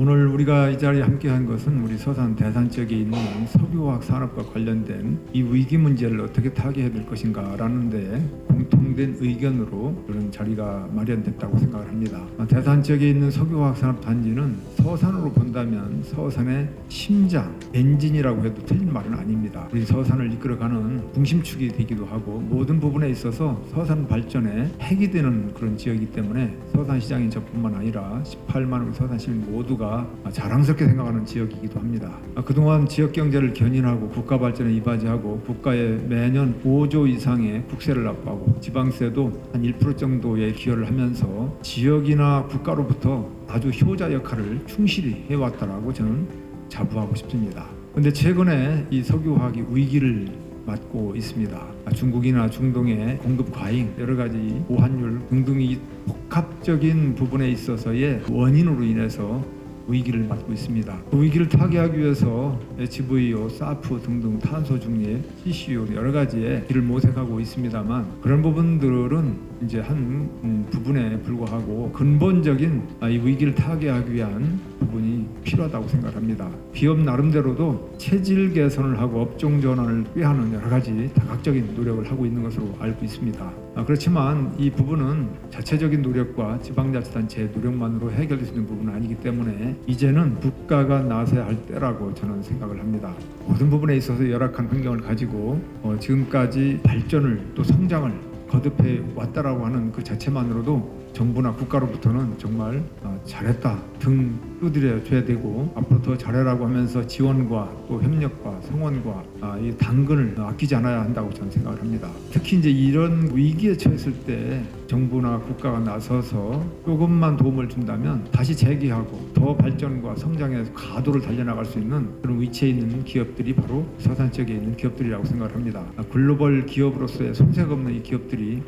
오늘 우리가 이 자리에 함께한 것은 우리 서산 대산 지역에 있는 석유화학 산업과 관련된 이 위기 문제를 어떻게 타개해야 될 것인가라는 데 공통된 의견으로 그런 자리가 마련됐다고 생각을 합니다. 아, 대산 지역에 있는 석유화학 산업 단지는 서산으로 본다면 서산의 심장, 엔진이라고 해도 틀린 말은 아닙니다. 우리 서산을 이끌어가는 중심축이 되기도 하고 모든 부분에 있어서 서산 발전에 핵이 되는 그런 지역이기 때문에 서산 시장인 저뿐만 아니라 18만 우리 서산 시민 모두가 자랑스럽게 생각하는 지역이기도 합니다. 아, 그동안 지역 경제를 견인하고 국가 발전에 이바지하고 국가에 매년 5조 이상의 국세를 납부하고 지방세도 한 1% 정도의 기여를 하면서 지역이나 국가로부터 아주 효자 역할을 충실히 해왔다라고 저는 자부하고 싶습니다. 근데 최근에 이 석유화학이 위기를 맞고 있습니다. 아, 중국이나 중동의 공급 과잉, 여러 가지 오한율 등등이 복합적인 부분에 있어서의 원인으로 인해서 위기를 맞고 있습니다. 그 위기를 타개하기 위해서 HVO, 사프 등등 탄소 중립, CCU 여러 가지의 길을 모색하고 있습니다만 그런 부분들은 이제 한 음, 부분에 불과하고 근본적인 아, 이 위기를 타개하기 위한 부분이 필요하다고 생각합니다. 기업 나름대로도 체질 개선을 하고 업종 전환을 꾀하는 여러 가지 다각적인 노력을 하고 있는 것으로 알고 있습니다. 아, 그렇지만 이 부분은 자체적인 노력과 지방자치단체의 노력만으로 해결될 수 있는 부분은 아니기 때문에 이제는 국가가 나서야 할 때라고 저는 생각을 합니다. 모든 부분에 있어서 열악한 환경을 가지고 어, 지금까지 발전을 또 성장을 거듭해 왔다라고 하는 그 자체만으로도 정부나 국가로부터는 정말 어, 잘했다 등 두드려 줘야 되고 앞으로 더 잘해라고 하면서 지원과 또 협력과 성원과 아, 이 당근을 아끼지 않아야 한다고 저는 생각을 합니다. 특히 이제 이런 위기에 처했을 때 정부나 국가가 나서서 조금만 도움을 준다면 다시 재기하고 더 발전과 성장에 가도를 달려나갈 수 있는 그런 위치에 있는 기업들이 바로 서산 지역에 있는 기업들이라고 생각을 합니다. 아, 글로벌 기업으로서의 손색 없는 이 기업들이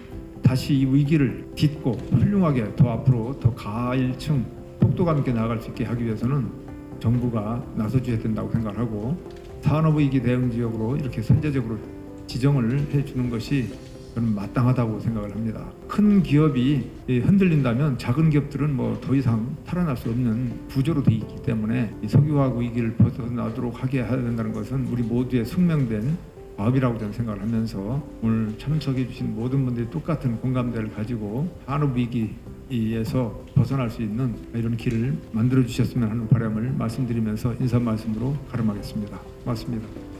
다시 이 위기를 딛고 훌륭하게 더 앞으로 더 가일층 속도감 있게 나아갈 수 있게 하기 위해서는 정부가 나서줘야 된다고 생각하고 산업위기 대응 지역으로 이렇게 선제적으로 지정을 해주는 것이 저는 마땅하다고 생각을 합니다. 큰 기업이 흔들린다면 작은 기업들은 뭐 더 이상 살아날 수 없는 구조로 되어 있기 때문에 이 석유화학 위기를 벗어나도록 하게 해야 된다는 것은 우리 모두의 숙명된 과업이라고 저는 생각을 하면서 오늘 참석해 주신 모든 분들이 똑같은 공감대를 가지고 산업 위기에서 벗어날 수 있는 이런 길을 만들어 주셨으면 하는 바람을 말씀드리면서 인사 말씀으로 가름하겠습니다. 고맙습니다.